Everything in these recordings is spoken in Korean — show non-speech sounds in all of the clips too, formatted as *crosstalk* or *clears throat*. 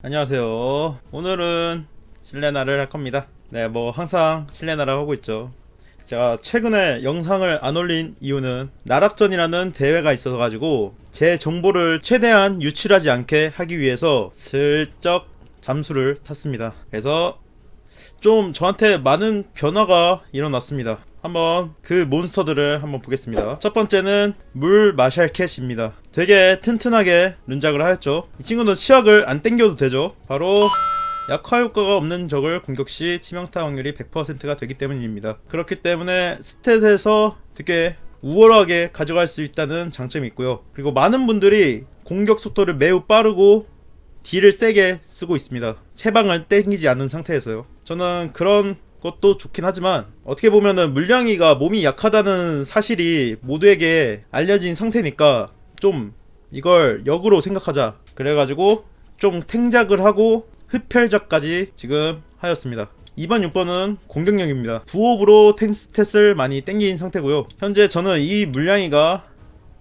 안녕하세요. 오늘은 실내나를 할 겁니다. 네, 뭐 항상 실내나를 하고 있죠. 제가 최근에 영상을 안 올린 이유는 나락전이라는 대회가 있어서 가지고 제 정보를 최대한 유출하지 않게 하기 위해서 슬쩍 잠수를 tas습니다. 그래서 좀 저한테 많은 변화가 일어났습니다. 한번 그 몬스터들을 한번 보겠습니다. 첫 번째는 물 마샬캣입니다. 되게 튼튼하게 룬작을 하였죠. 이 친구는 치약을 안 땡겨도 되죠. 바로 약화 효과가 없는 적을 공격 시 치명타 확률이 100%가 되기 때문입니다. 그렇기 때문에 스탯에서 되게 우월하게 가져갈 수 있다는 장점이 있고요. 그리고 많은 분들이 공격 속도를 매우 빠르고 딜을 세게 쓰고 있습니다. 체방을 땡기지 않는 상태에서요. 저는 그런 것도 좋긴 하지만 어떻게 보면은 물량이가 몸이 약하다는 사실이 모두에게 알려진 상태니까 좀 이걸 역으로 생각하자. 그래가지고 좀 탱작을 하고 흡혈작까지 지금 하였습니다. 2번 6번은 공격력입니다. 부업으로 탱 스탯을 많이 땡긴 상태고요. 현재 저는 이 물량이가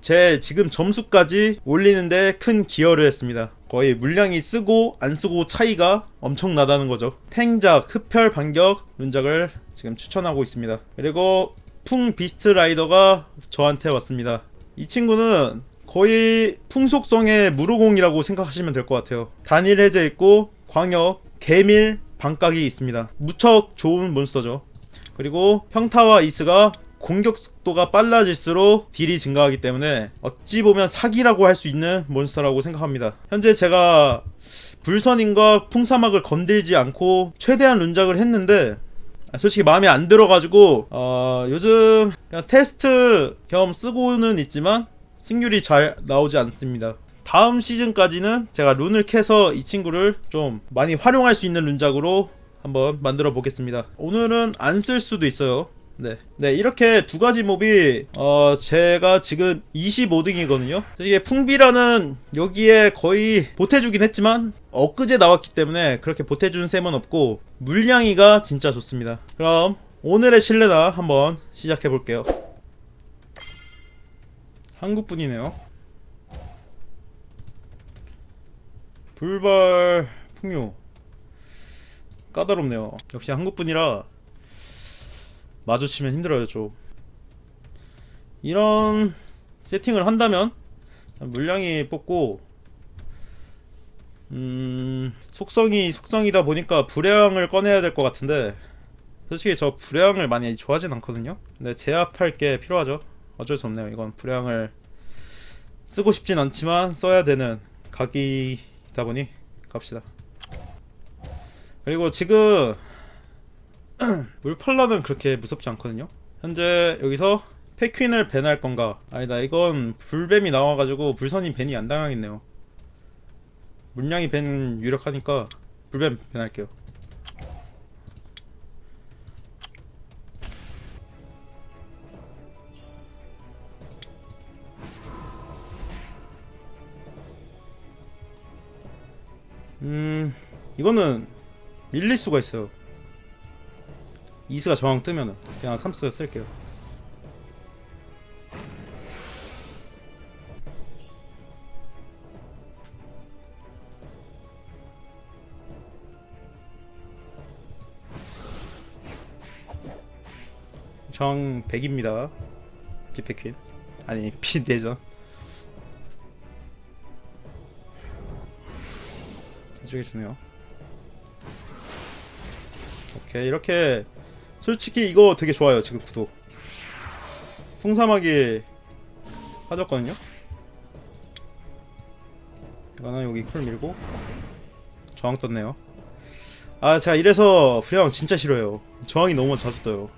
제 지금 점수까지 올리는데 큰 기여를 했습니다. 거의 물량이 쓰고 안 쓰고 차이가 엄청나다는 거죠. 탱작, 흡혈, 반격, 룬작을 지금 추천하고 있습니다. 그리고 풍 비스트 라이더가 저한테 왔습니다. 이 친구는 거의 풍속성의 무로공이라고 생각하시면 될 것 같아요. 단일 해제 있고 광역, 개밀, 반각이 있습니다. 무척 좋은 몬스터죠. 그리고 평타와 이스가 공격 속도가 빨라질수록 딜이 증가하기 때문에 어찌 보면 사기라고 할 수 있는 몬스터라고 생각합니다. 현재 제가 불선인과 풍사막을 건들지 않고 최대한 룬작을 했는데 아, 솔직히 마음에 안 들어가지고 어, 요즘 그냥 테스트 겸 쓰고는 있지만 승률이 잘 나오지 않습니다. 다음 시즌까지는 제가 룬을 캐서 이 친구를 좀 많이 활용할 수 있는 룬작으로 한번 만들어 보겠습니다. 오늘은 안 쓸 수도 있어요. 네. 네, 이렇게 두 가지 몹이, 어, 제가 지금 25등이거든요. 이게 풍비라는 여기에 거의 보태주긴 했지만, 엊그제 나왔기 때문에 그렇게 보태준 셈은 없고, 물량이가 진짜 좋습니다. 그럼, 오늘의 실내다 한번 시작해볼게요. 한국분이네요. 불발 풍요. 까다롭네요. 역시 한국분이라 마주치면 힘들어요 좀. 이런 세팅을 한다면 물량이 뽑고 음 속성이 속성이다 보니까 불량을 꺼내야 될 것 같은데 솔직히 저 불량을 많이 좋아하진 않거든요. 근데 제압할 게 필요하죠. 어쩔 수 없네요. 이건 불량을 쓰고 싶진 않지만 써야 되는 각이다 보니 갑시다. 그리고 지금 *clears throat* 물팔라는 그렇게 무섭지 않거든요. 현재 여기서 패퀸을 밴할 건가? 아니다, 이건 불뱀이 나와가지고 불선이 밴이 안 당하겠네요. 물량이 밴 유력하니까 불뱀 밴할게요. 음, 이거는 밀릴 수가 있어요. 이스가 저항 뜨면은 그냥 삼스 쓸게요. 저항 100입니다. 비페퀸 아니 *laughs* 비대전 해주게 주네요. 오케이 이렇게 솔직히 이거 되게 좋아요 지금 구도 풍사막이 빠졌거든요? 이거는 여기 쿨 밀고 저항 떴네요. 아 제가 이래서 불량 진짜 싫어요. 저항이 너무 자주 떠요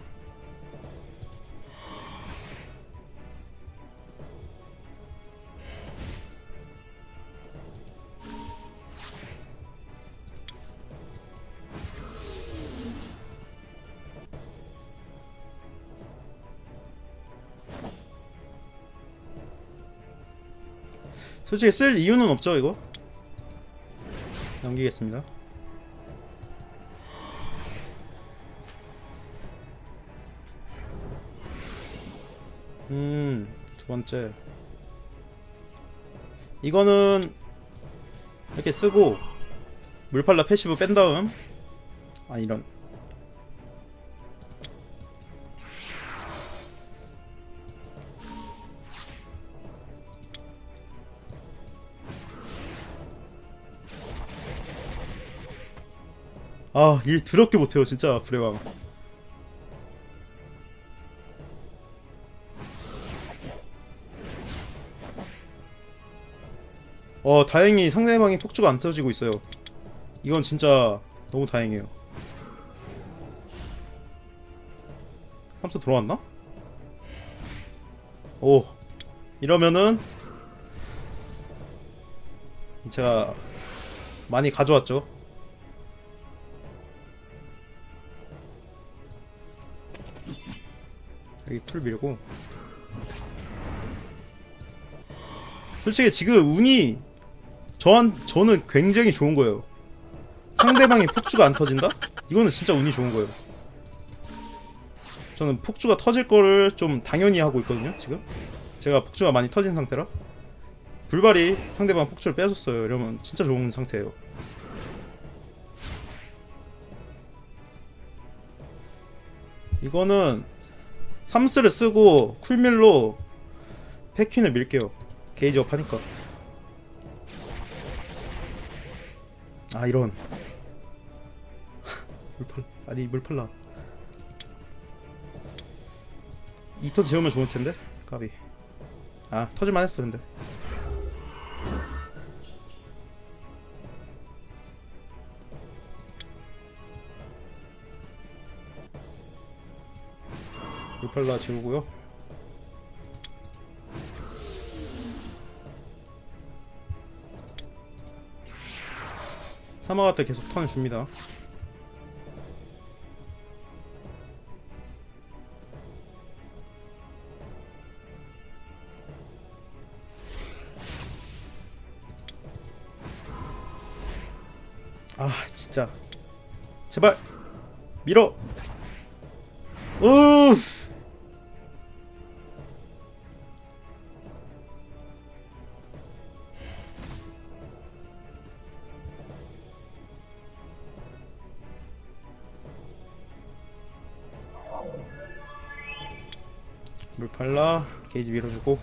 솔직히 쓸 이유는 없죠 이거? 넘기겠습니다. 음 두번째. 이거는 이렇게 쓰고 물팔라 패시브 뺀 다음 아 이런 아일 더럽게 못해요 진짜 불의왕 어 다행히 상대방이 폭주가 안 터지고 있어요. 이건 진짜 너무 다행이에요. 함수 들어왔나? 오 이러면은 제가 많이 가져왔죠 여기 풀 밀고 솔직히 지금 운이 저한 저는 굉장히 좋은 거예요. 상대방이 폭주가 안 터진다? 이거는 진짜 운이 좋은 거예요. 저는 폭주가 터질 거를 좀 당연히 하고 있거든요. 지금 제가 폭주가 많이 터진 상태라 불발이 상대방 폭주를 빼줬어요. 이러면 진짜 좋은 상태예요. 이거는 삼스를 쓰고 쿨밀로 패퀸을 밀게요. 게이지 업 하니까. 아 이런. *laughs* 물팔 아니 물팔라. 2턴 재우면 좋을 텐데? 까비. 아 터질만 했어 근데 물팔라 지우고요. 사마가 때 계속 턴을 줍니다. 아 진짜. 제발! 밀어! 우 물 팔라 게이지 밀어주고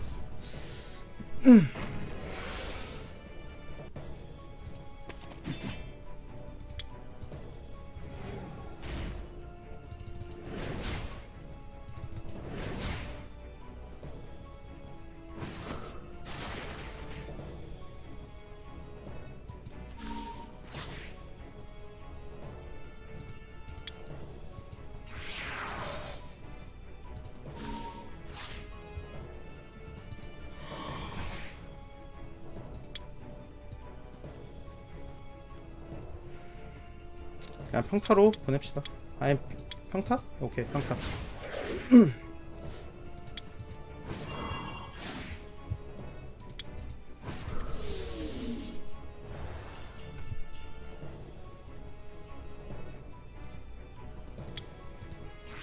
그냥 평타로 보냅시다. 아니 평타? 오케이 평타.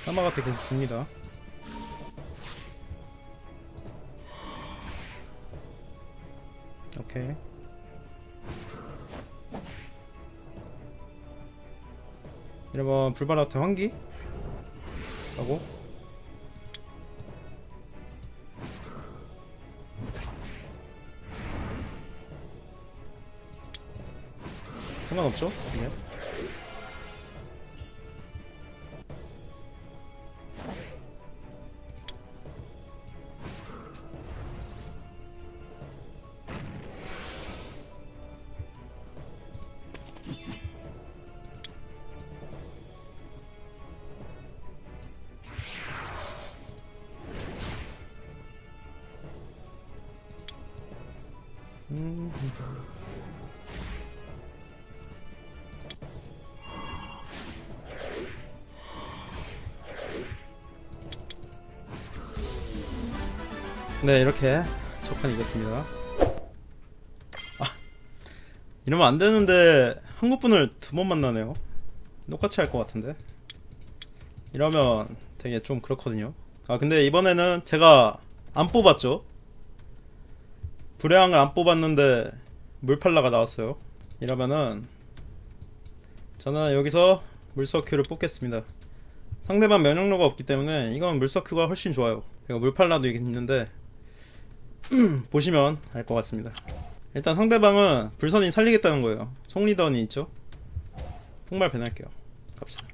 사마가 계속 줍니다. 오케이 이러면 불바라트 환기 하고 상관없죠? 네. 음. 네 이렇게 첫판 이겼습니다 아 이러면 안 되는데 한국 분을 두 번 만나네요 똑같이 할 것 같은데 이러면 되게 좀 그렇거든요 아 근데 이번에는 제가 안 뽑았죠 불량을 안 뽑았는데 물팔라가 나왔어요. 이러면은 저는 여기서 물서큐를 뽑겠습니다. 상대방 면역로가 없기 때문에 이건 물서큐가 훨씬 좋아요. 그리고 물팔라도 있는데 보시면 알 것 같습니다. 일단 상대방은 불선이 살리겠다는 거예요. 송리던이 있죠? 폭발 배날게요. 갑시다.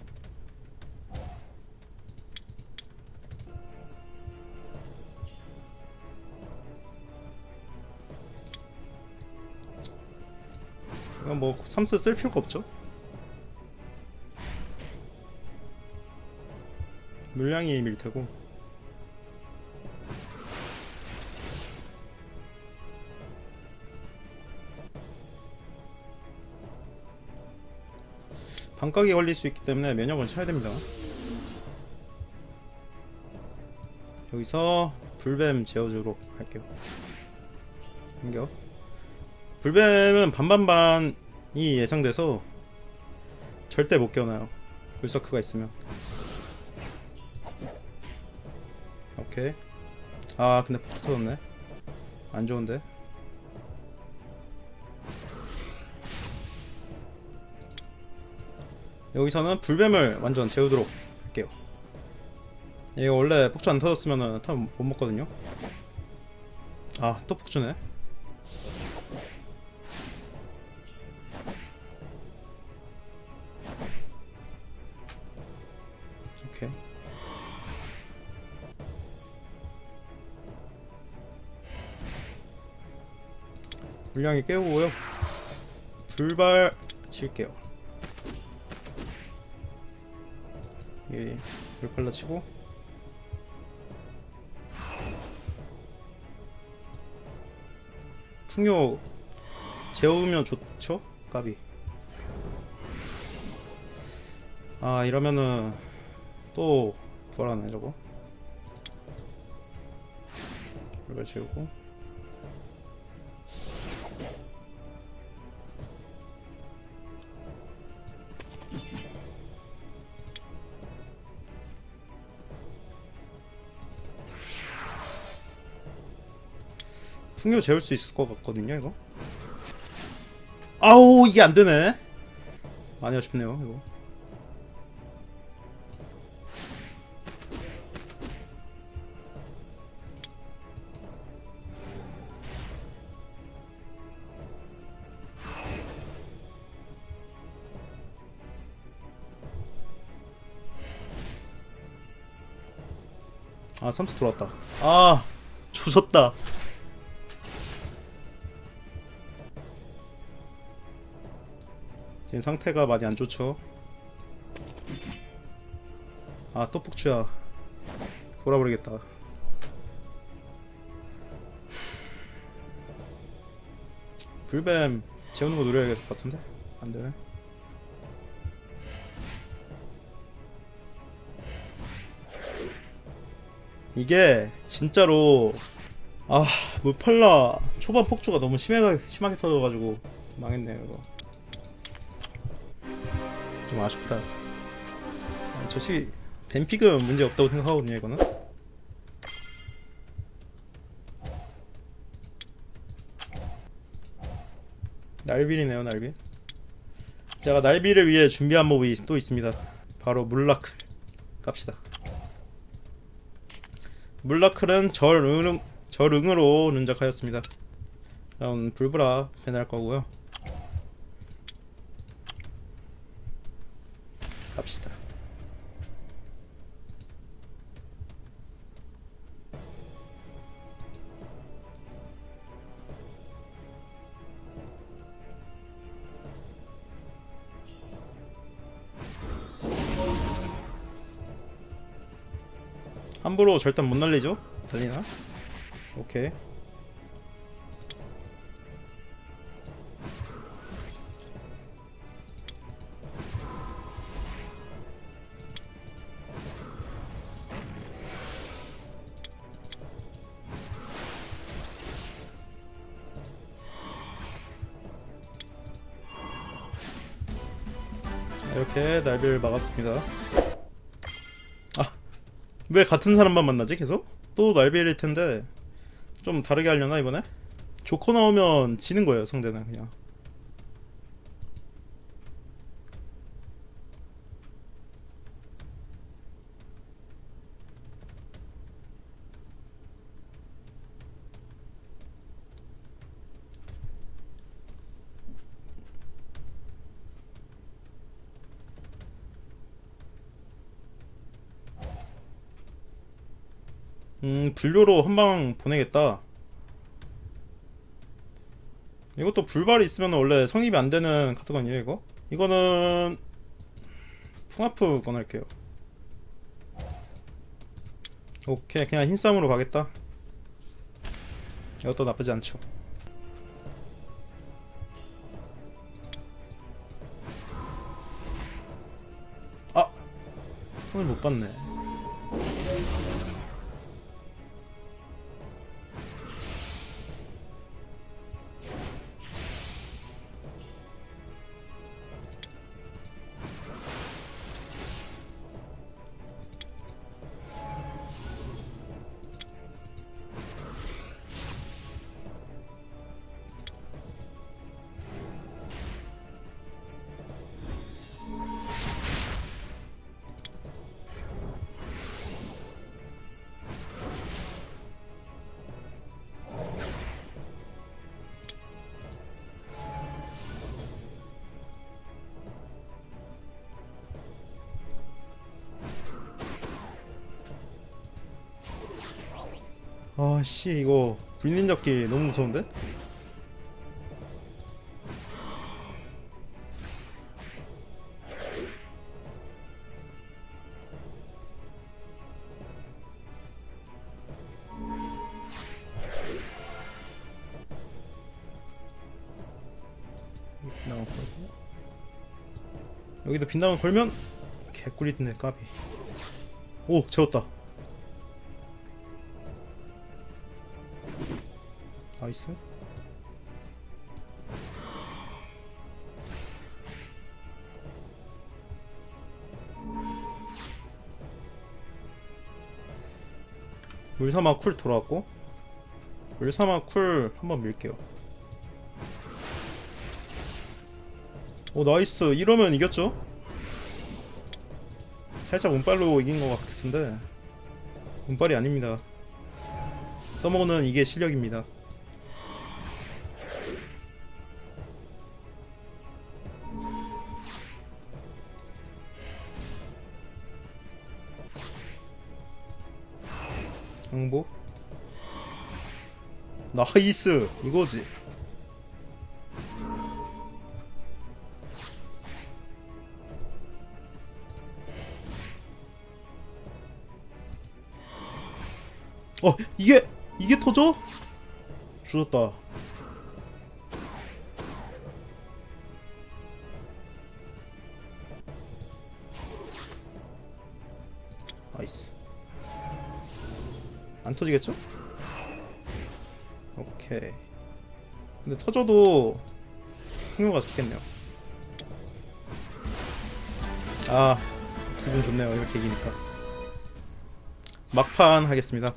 이건 뭐 삼스 쓸 필요가 없죠? 물량이 밀 테고 반각이 걸릴 수 있기 때문에 면역을 쳐야 됩니다. 여기서 불뱀 재워주도록 할게요. 공격. 불뱀은 반반반이 예상돼서 절대 못 깨어나요. 물서크가 있으면. 오케이. 아 근데 폭 터졌네. 안 좋은데. 여기서는 불뱀을 완전 재우도록 할게요. 이거 원래 폭주 안 터졌으면은 탑못 먹거든요. 아, 또 폭주네. 오케이. 물량이 깨우고요. 불발 칠게요. 예, 불팔라 치고. 풍요 재우면 좋죠? 까비. 아 이러면은 또 부활하네 저거. 불발 채우고 풍요 재울 수 있을 것 같거든요 이거. 아우 이게 안 되네. 많이 아쉽네요 이거. 아 삼수 들어왔다. 아 조졌다 지금 상태가 많이 안 좋죠. 아, 또 폭주야. 돌아버리겠다. 불뱀 재우는 거 노려야 될 것 같은데? 안 되네. 이게 진짜로 아, 무팔라 초반 폭주가 너무 심하게 심하게 터져가지고 망했네요 이거. 좀 아쉽다. 아, 저시 뱀픽은 문제 없다고 생각하거든요 이거는. 날빌이네요 날빌. 제가 날빌을 위해 준비한 몹이 또 있습니다. 바로 물라클. 갑시다. 물라클은 절응 절응으로 눈작하였습니다. 다음 불브라 배날 거고요. 함부로 절대 못 날리죠? 날리나? 오케이. 왜 같은 사람만 만나지 계속? 또 날비일 텐데 좀 다르게 하려나 이번에? 조커 나오면 지는 거예요 상대는 그냥. 음, 분료로 한 방 보내겠다. 이것도 불발이 있으면 원래 성립이 안 되는 카드거든요, 이거. 이거는 풍하프 꺼낼게요. 오케이, 그냥 힘싸움으로 가겠다. 이것도 나쁘지 않죠. 아! 손을 못 봤네. 아씨 이거 불린 잡기 너무 무서운데? 빗나간 걸고 여기도 빗나간 걸면 개꿀이네 까비. 오 재웠다 나이스. 물사마 쿨 돌아왔고 물사마 쿨 한번 밀게요. 오 나이스. 이러면 이겼죠? 살짝 운빨로 이긴 것 같은데 운빨이 아닙니다. 써먹는 이게 실력입니다 항복 나이스! 이거지. 어 이게 이게 터져? 죽었다 터지겠죠? 오케이. 근데 터져도 풍요가 좋겠네요. 아 기분 좋네요. 이렇게 이기니까. 막판 하겠습니다.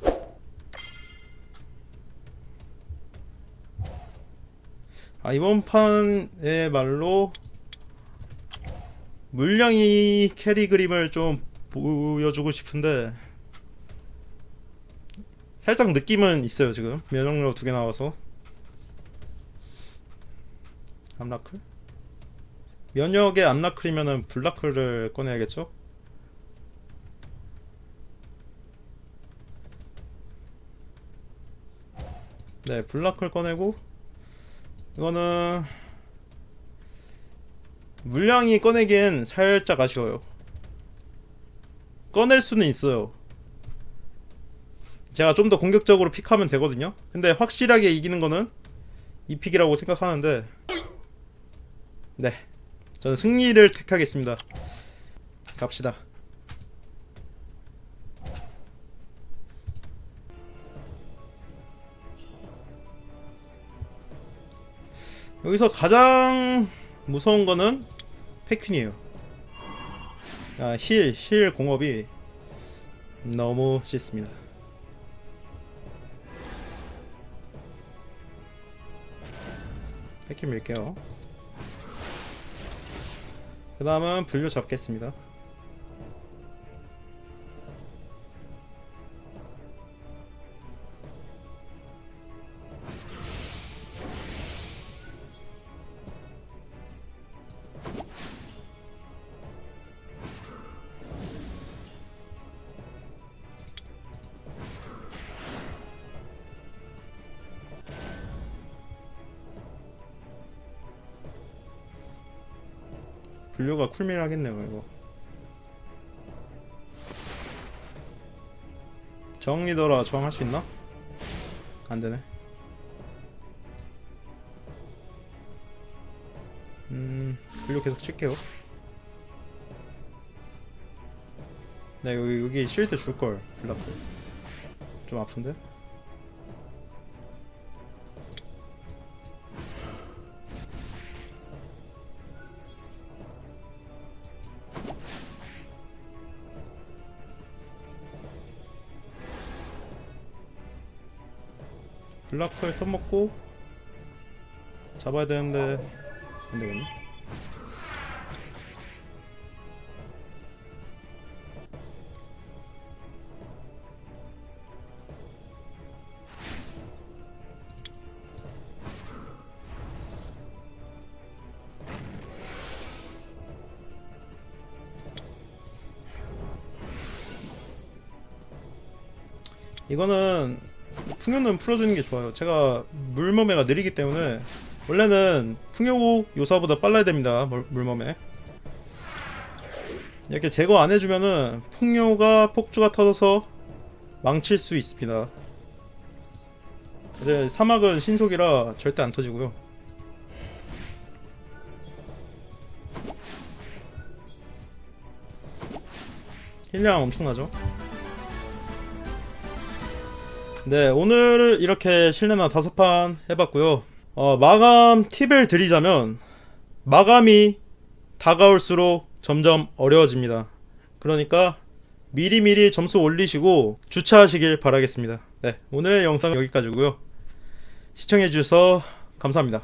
아 이번 판의 말로 물량이 캐리 그림을 좀 보여주고 싶은데 살짝 느낌은 있어요 지금 면역력 두 개 나와서 암라클? 면역의 암라클이면은 블라클을 꺼내야겠죠? 네 블라클 꺼내고 이거는 물량이 꺼내기엔 살짝 아쉬워요 꺼낼 수는 있어요 제가 좀 더 공격적으로 픽하면 되거든요. 근데 확실하게 이기는 거는 이 픽이라고 생각하는데 네. 저는 승리를 택하겠습니다. 갑시다. 여기서 가장 무서운 거는 패퀸이에요. 아, 힐, 힐 공업이 너무 싫습니다 패킹 밀게요. 그 다음은 분류 잡겠습니다. 분류가 쿨밀하겠네요 이거 정리더라 저항할 수 있나? 안되네 음 분류 계속 칠게요 네 여기 여기 쉴드 줄걸 블라프 좀 아픈데? 블라크를 턴먹고 잡아야 되는데 안 되겠네. 이거는 풍요는 풀어주는 게 좋아요. 제가 물몸매가 느리기 때문에 원래는 풍요 요사보다 빨라야 됩니다. 물, 물몸매. 이렇게 제거 안 해주면은 풍요가 폭주가 터져서 망칠 수 있습니다. 이제 사막은 신속이라 절대 안 터지고요. 힐량 엄청나죠? 네, 오늘 이렇게 실내나 다섯 판 해봤고요. 어, 마감 팁을 드리자면 마감이 다가올수록 점점 어려워집니다. 그러니까 미리미리 점수 올리시고 주차하시길 바라겠습니다. 네, 오늘의 영상 여기까지고요. 시청해주셔서 감사합니다.